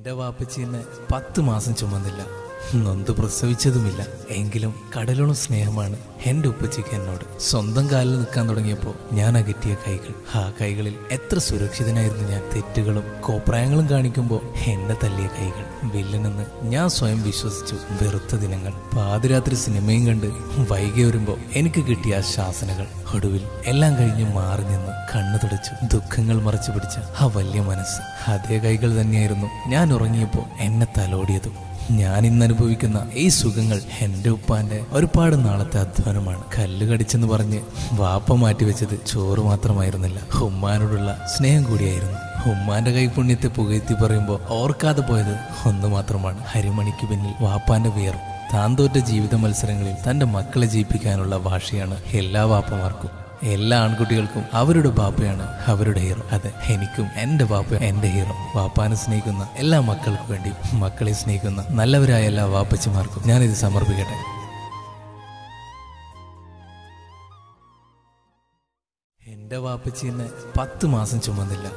എന്റെ വാപ്പച്ചിന്ന് പത്ത് മാസം ചുമന്നില്ല. നൊന്ത് പ്രസവിച്ചതുമില്ല. എങ്കിലും കടലോളം സ്നേഹമാണ് എന്റെ ഉപ്പച്ചയ്ക്ക് എന്നോട്. സ്വന്തം കാലിൽ നിൽക്കാൻ തുടങ്ങിയപ്പോൾ ഞാൻ അകറ്റിയ കൈകൾ. ആ കൈകളിൽ എത്ര സുരക്ഷിതനായിരുന്നു ഞാൻ. തെറ്റുകളും കോപ്രായങ്ങളും കാണിക്കുമ്പോൾ എന്നെ തല്ലിയ കൈകൾ. വില്ലനെന്ന് ഞാൻ സ്വയം വിശ്വസിച്ചു. വെറുത്ത ദിനങ്ങൾ. പാതിരാത്രി സിനിമയും കണ്ട് വൈകി വരുമ്പോൾ എനിക്ക് കിട്ടിയ ആ ശാസനകൾ. ഒടുവിൽ എല്ലാം കഴിഞ്ഞ് മാറി നിന്ന് കണ്ണു തുടച്ചു. ദുഃഖങ്ങൾ മറച്ചു പിടിച്ച ആ വലിയ മനസ്സ്. അതേ കൈകൾ തന്നെയായിരുന്നു ഞാൻ ഉറങ്ങിയപ്പോൾ എന്നെ തലോടിയതും. ഞാൻ ഇന്ന് അനുഭവിക്കുന്ന ഈ സുഖങ്ങൾ എന്റെ ഉപ്പാന്റെ ഒരുപാട് നാളത്തെ അധ്വാനമാണ്. കല്ല് കടിച്ചെന്ന് പറഞ്ഞ് വാപ്പ മാറ്റിവെച്ചത് ചോറ് മാത്രമായിരുന്നില്ല. ഉമ്മാനോടുള്ള സ്നേഹം കൂടിയായിരുന്നു. ഉമ്മാന്റെ കൈപുണ്യത്തെ പുകഴ്ത്തി പറയുമ്പോൾ ഓർക്കാതെ പോയത് ഒന്ന് മാത്രമാണ്. ഹരിമണിക്ക് പിന്നിൽ വാപ്പാന്റെ വിയർ താൻ തോറ്റ ജീവിത മത്സരങ്ങളിൽ തന്റെ മക്കളെ ജയിപ്പിക്കാനുള്ള ഭാഷയാണ് എല്ലാ വാപ്പമാർക്കും. എല്ലാ ആൺകുട്ടികൾക്കും അവരുടെ ബാപ്പയാണ് അവരുടെ ഹീറോ. അതെ എനിക്കും എന്റെ ബാപ്പ എന്റെ ഹീറോ. വാപ്പാനെ സ്നേഹിക്കുന്ന എല്ലാ മക്കൾക്കും വേണ്ടി മക്കളെ സ്നേഹിക്കുന്ന നല്ലവരായ എല്ലാ വാപ്പച്ചിമാർക്കും ഞാനിത് സമർപ്പിക്കട്ടെ. എന്റെ വാപ്പച്ചി പത്ത് മാസം ചുമന്നില്ല.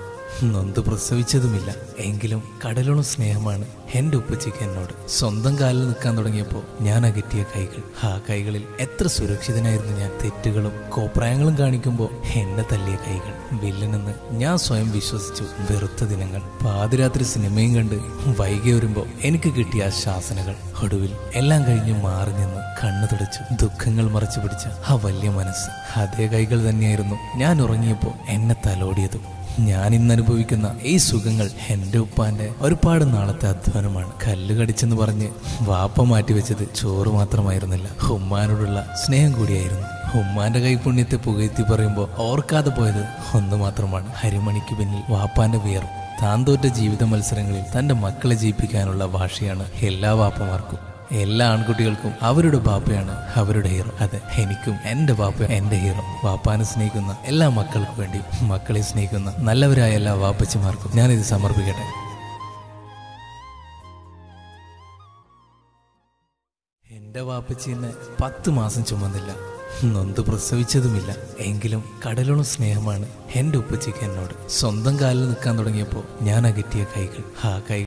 നൊന്ത് പ്രസവിച്ചതുമില്ല. എങ്കിലും കടലോളം സ്നേഹമാണ് എന്റെ ഉപ്പച്ചയ്ക്ക് എന്നോട്. സ്വന്തം കാലിൽ നിൽക്കാൻ തുടങ്ങിയപ്പോൾ ഞാൻ അകറ്റിയ കൈകൾ. ആ കൈകളിൽ എത്ര സുരക്ഷിതനായിരുന്നു ഞാൻ. തെറ്റുകളും കോപ്രായങ്ങളും കാണിക്കുമ്പോൾ എന്നെ തല്ലിയ കൈകൾ. വില്ലനെന്ന് ഞാൻ സ്വയം വിശ്വസിച്ചു. വെറുത്ത ദിനങ്ങൾ. പാതിരാത്രി സിനിമയും കണ്ട് വൈകി വരുമ്പോൾ എനിക്ക് കിട്ടിയ ശാസനകൾ. ഒടുവിൽ എല്ലാം കഴിഞ്ഞ് മാറി നിന്ന് കണ്ണു തുടച്ചു. ദുഃഖങ്ങൾ മറച്ചു പിടിച്ച ആ വലിയ മനസ്സ്. അതേ കൈകൾ തന്നെയായിരുന്നു ഞാൻ ഉറങ്ങിയപ്പോൾ എന്നെ തലോടിയതും. ഞാൻ ഇന്ന് അനുഭവിക്കുന്ന ഈ സുഖങ്ങൾ എന്റെ ഉപ്പാന്റെ ഒരുപാട് നാളത്തെ അധ്വാനമാണ്. കല്ല് കടിച്ചെന്ന് പറഞ്ഞ് വാപ്പ മാറ്റിവെച്ചത് ചോറ് മാത്രമായിരുന്നില്ല. ഉമ്മാനോടുള്ള സ്നേഹം കൂടിയായിരുന്നു. ഉമ്മാന്റെ കൈപുണ്യത്തെ പുകഴ്ത്തി പറയുമ്പോൾ ഓർക്കാതെ പോയത് ഒന്ന് മാത്രമാണ്. ഹരിമണിക്ക് പിന്നിൽ വാപ്പാന്റെ വിയർ. താൻ തോറ്റ ജീവിത മത്സരങ്ങളിൽ തന്റെ മക്കളെ ജയിപ്പിക്കാനുള്ള ഭാഷയാണ് എല്ലാ വാപ്പമാർക്കും. എല്ലാ ആൺകുട്ടികൾക്കും അവരുടെ ബാപ്പയാണ് അവരുടെ ഹീറോ അതെ എനിക്കും എന്റെ ബാപ്പ എന്റെ ഹീറോ വാപ്പാനെ സ്നേഹിക്കുന്ന എല്ലാ മക്കൾക്കും വേണ്ടി മക്കളെ സ്നേഹിക്കുന്ന നല്ലവരായ എല്ലാ വാപ്പച്ചിമാർക്കും ഞാനിത് സമർപ്പിക്കട്ടെ. എന്റെ വാപ്പച്ചി എന്നെ പത്ത് മാസം ചുമന്നില്ല. നൊന്ത് പ്രസവിച്ചതുമില്ല. എങ്കിലും കടലോളം സ്നേഹമാണ് എന്റെ ഉപ്പച്ചിക്ക് എന്നോട്. സ്വന്തം കാലിൽ നിൽക്കാൻ തുടങ്ങിയപ്പോൾ ഞാൻ അകറ്റിയ കൈകൾ. ആ കൈ